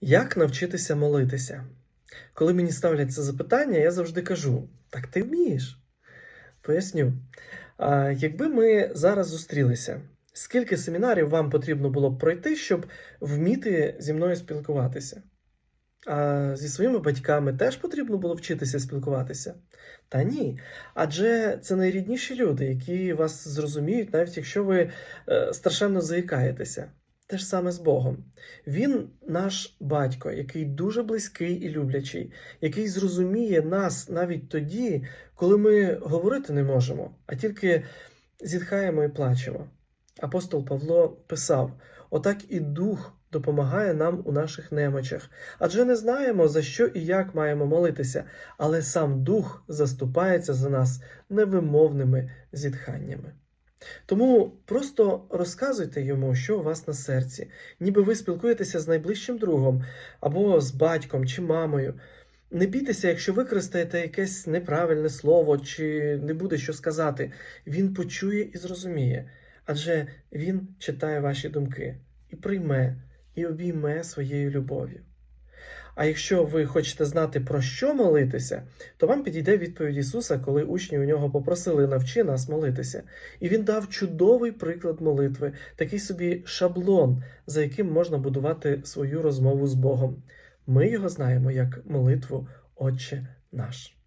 Як навчитися молитися? Коли мені ставлять це запитання, я завжди кажу: так ти вмієш. Поясню. А, якби ми зараз зустрілися, скільки семінарів вам потрібно було б пройти, щоб вміти зі мною спілкуватися? А зі своїми батьками теж потрібно було вчитися спілкуватися? Та ні. Адже це найрідніші люди, які вас зрозуміють, навіть якщо ви е, страшенно заїкаєтеся. Те ж саме з Богом. Він наш батько, який дуже близький і люблячий, який зрозуміє нас навіть тоді, коли ми говорити не можемо, а тільки зітхаємо і плачемо. Апостол Павло писав: Отак і Дух допомагає нам у наших немочах, адже не знаємо, за що і як маємо молитися, але сам Дух заступається за нас невимовними зітханнями. Тому просто розказуйте йому, що у вас на серці, ніби ви спілкуєтеся з найближчим другом або з батьком чи мамою. Не бійтеся, якщо використаєте якесь неправильне слово чи не буде що сказати. Він почує і зрозуміє, адже він читає ваші думки і прийме, і обійме своєю любов'ю. А якщо ви хочете знати, про що молитися, то вам підійде відповідь Ісуса, коли учні у нього попросили навчи нас молитися. І він дав чудовий приклад молитви, такий собі шаблон, за яким можна будувати свою розмову з Богом. Ми його знаємо як молитву Отче наш.